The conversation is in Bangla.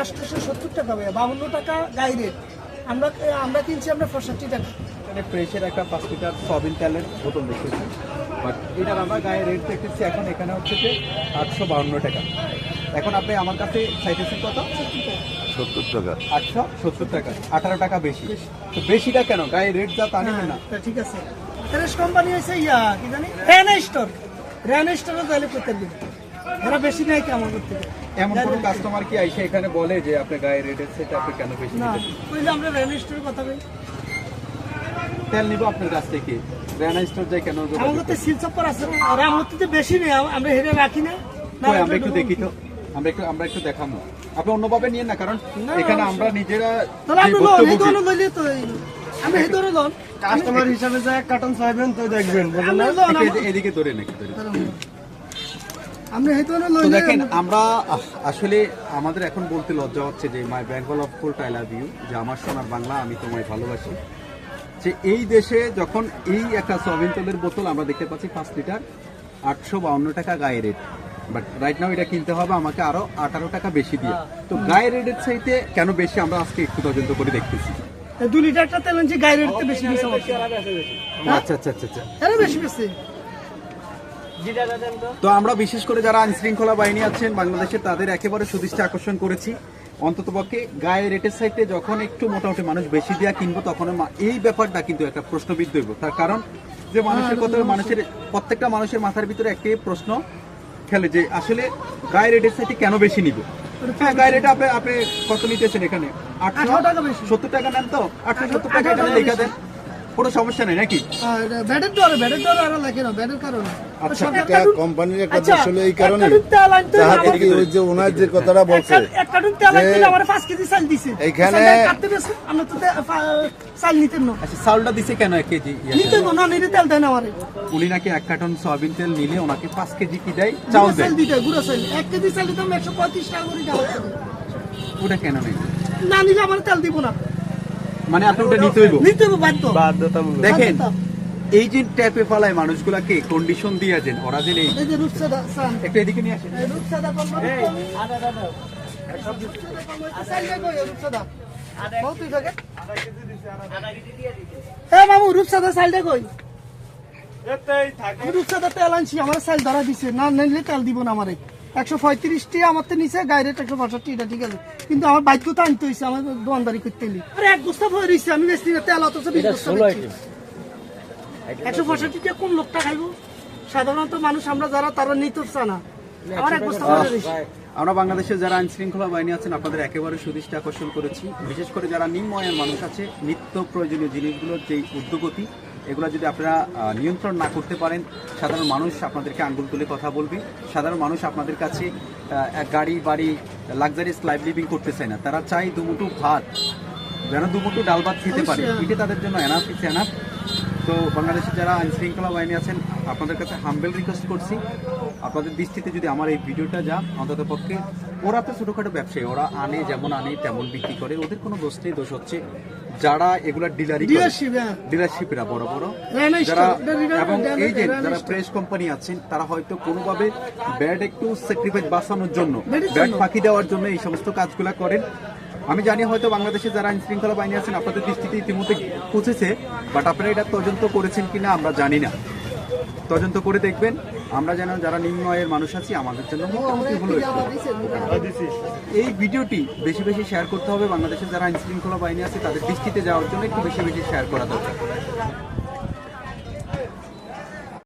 আটশোশো সত্তর টাকা ভাইয়া বাউন্ন টাকা গাই রেট। আমরা আমরা কিনছি আমরা পঁয়ষট্টি টাকা। এখানে ফ্রেশের একটা পাঁচ লিটার সয়াবিন তেলের বোতল দেখতেছি। বাট এটার আমরা গায়ে রেট দেখতেছি এখন এখানে হচ্ছে যে আটশো বাউন্ন টাকা। এখন আপনি আমার কাছে চাইতেছেন কত? সত্তর টাকা। আটশো সত্তর টাকা আঠারো টাকা বেশি। তো বেশিটা কেন? গায়ে রেট যা তা নেবে না। তা ঠিক আছে। ফ্রেশ কোম্পানি আছে ইয়া কি জানি? র্যান স্টোর র্যান স্টোরও তাহলে করতে দিন এরা বেশি নেয় কি আমার করতে এমন কোনো কাস্টমার কি আইসে এখানে বলে যে আপনি গায়ে রেটের সেটা আপনি কেন বেশি না নিতেছেন? বুঝলে আমরা স্টোরের কথা বলি তেল নিব আপনার কাছ থেকে। রেনা স্টোর যাই কেন যোগাযোগ আমার করতে সিল চপ্পর আছে আর আমার তো বেশি নেই আমরা হেরে রাখি না। আমরা একটু দেখি তো। আমরা একটু আমরা একটু দেখাবো আপনি অন্যভাবে নিয়ে না কারণ এখানে আমরা নিজেরা তাহলে আপনি লোন এই ধরনের লইলে তো আমি এই ধরনের লোন কাস্টমার হিসাবে যা এক কার্টন চাইবেন তো দেখবেন এদিকে ধরে নাকি ধরে আমরা এই ধরনের তো লইলে দেখেন আমরা আসলে আমাদের এখন বলতে লজ্জা হচ্ছে যে মাই বেঙ্গল অফ ফুল আই লাভ ইউ যে আমার সোনার বাংলা আমি তোমায় ভালোবাসি। যে এই দেশে যখন এই একটা সয়াবিন তেলের বোতল আমরা দেখতে পাচ্ছি পাঁচ লিটার আটশো বাউন্ন টাকা গায়ে রেট বাট রাইট নাও এটা কিনতে হবে আমাকে আরও আঠারো টাকা বেশি দিয়ে। তো গায়ে রেটের চাইতে কেন বেশি? আমরা আজকে একটু তদন্ত করে দেখতেছি। এই দু লিটারটা তেল আনছি গায়ে রেটতে বেশি আচ্ছা আচ্ছা আচ্ছা আচ্ছা। বেশি বেশি। তো। আমরা বিশেষ করে যারা আইন শৃঙ্খলা বাহিনী আছেন বাংলাদেশে তাদের একেবারে সুদৃষ্টি আকর্ষণ করেছি। অন্ততপক্ষে গায়ে রেটের সাইডে যখন একটু মোটামুটি মানুষ বেশি দিয়া কিনবো তখন এই ব্যাপারটা কিন্তু একটা প্রশ্নবিদ্ধ হইব। তার কারণ যে মানুষের কথা মানুষের প্রত্যেকটা মানুষের মাথার ভিতরে একটি প্রশ্ন খেলে যে আসলে গায়ে রেটের সাইডে কেন বেশি নিব? হ্যাঁ গায়ে রেটে আপনি আপনি কত নিতেছেন এখানে? আটশো? টাকা সত্তর টাকা নেন তো? আটশো সত্তর টাকা এখানে লেখা দেন। কোনো সমস্যা নেই নাকি? ব্যাটের ডরে ব্যাটের ডরে আর লাগে না ব্যাটের কারণে। আচ্ছা, এটা কোম্পানির একটা আচ্ছা, দোষ হলো এই কারণে আমাকে- কি ওই যে ওনার যে কথাটা বলছে এক- এক তেল আনতে আমার পাঁচ কেজি চাল দিছে। এইখানে- চালটা আমরা তো চাল নিতেন না। আচ্ছা চাউলটা দিছে কেন এক কেজি? নিতেন না নিতে তেল দেয় না আমারে। উনি নাকি এক কার্টন সয়াবিন তেল নিলে ওনাকে পাঁচ কেজি কি দেয়? গুঁড়ো দেয় চাল দিতে গুঁড়ো চাল। এক কেজি চাল দিতাম একশো পঁয়ত্রিশ টাকা করে যাওয়া ওটা কেন নেই না নিলে আমার তেল দিব না। মানে আপনি ওটা নিতে হইব। নিতে হবে বাধ্য। বাধ্যতামূলক। দেখেন এই যে ট্যাপে ফালায় মানুষগুলাকে কন্ডিশন দিয়েছেন ওরা যে এই এই যে রূপসাদা চাল একটু এদিকে নিয়ে আসেন। মামু রূপসাদা চালটা কই এতেই থাকে। আমি রূপসাদা তেল আনছি আমার চাল ধরা দিছে। না নিলে তেল দিব না আমারে। একশো পঁয়ত্রিশটি আমার তো নিচে গায়ে একশো পঁয়ষট্টি এটা ঠিক আছে। কিন্তু আমার বাধ্যতা আনতে হয়েছে আমার দোয়ানদারি করতে হলে আরে এক বস্তা ভরে রয়েছে আমি বেশি না তেল অথচ বিশ বস্তা একশো পঁয়ষট্টি কোন লোকটা খাইবো? সাধারণত মানুষ আমরা যারা তারা নিতে চা না আমার এক বস্তা ভরে রয়েছে আমরা বাংলাদেশের যারা আইন শৃঙ্খলা বাহিনী আছেন আপনাদের একেবারে সুদৃষ্টি আকর্ষণ করেছি। বিশেষ করে যারা নিম্ন আয়ের মানুষ আছে নিত্য প্রয়োজনীয় জিনিসগুলোর যে উদ্যোগতি এগুলো যদি আপনারা নিয়ন্ত্রণ না করতে পারেন সাধারণ মানুষ আপনাদেরকে আঙ্গুল তুলে কথা বলবে। সাধারণ মানুষ আপনাদের কাছে এক গাড়ি বাড়ি লাক্সারিয়াস লাইফ লিভিং করতে চায় না। তারা চায় দুমুঠু ভাত যেন দুমুঠু ডাল ভাত খেতে পারে। এটা তাদের জন্য এনাফ ইটস এনাফ তো বাংলাদেশের যারা আইন শৃঙ্খলা বাহিনী আছেন আপনাদের কাছে হাম্বেল রিকোয়েস্ট করছি। আপনাদের দৃষ্টিতে যদি আমার এই ভিডিওটা যা অন্তত পক্ষে ওরা তো ছোটখাটো ব্যবসায়ী ওরা আনে যেমন আনে তেমন বিক্রি করে ওদের কোনো দোষ নেই দোষ হচ্ছে যারা এগুলা ডিলারি হ্যাঁ। বড় বড়। যারা এবং এই যে যারা। প্রেস কোম্পানি আছেন তারা হয়তো কোনোভাবে ব্যাড একটু স্যাক্রিফাইস বাঁচানোর জন্য ব্যাড ফাঁকি দেওয়ার জন্য এই সমস্ত কাজগুলা করেন। আমি জানি হয়তো বাংলাদেশে যারা আইন শৃঙ্খলা বাহিনী আছেন আপনাদের দৃষ্টিতে ইতিমধ্যে পৌঁছেছে বাট আপনারা এটা তদন্ত করেছেন কিনা আমরা জানি না। তদন্ত করে দেখবেন। আমরা যেন যারা নিম্ন আয়ের মানুষ আছি, আমাদের জন্য মোটামুটি হয়েছে এই ভিডিওটি বেশি বেশি শেয়ার করতে হবে। বাংলাদেশের যারা আইনশৃঙ্খলা বাহিনী আছে, তাদের দৃষ্টিতে যাওয়ার জন্য একটু বেশি বেশি শেয়ার করা দরকার।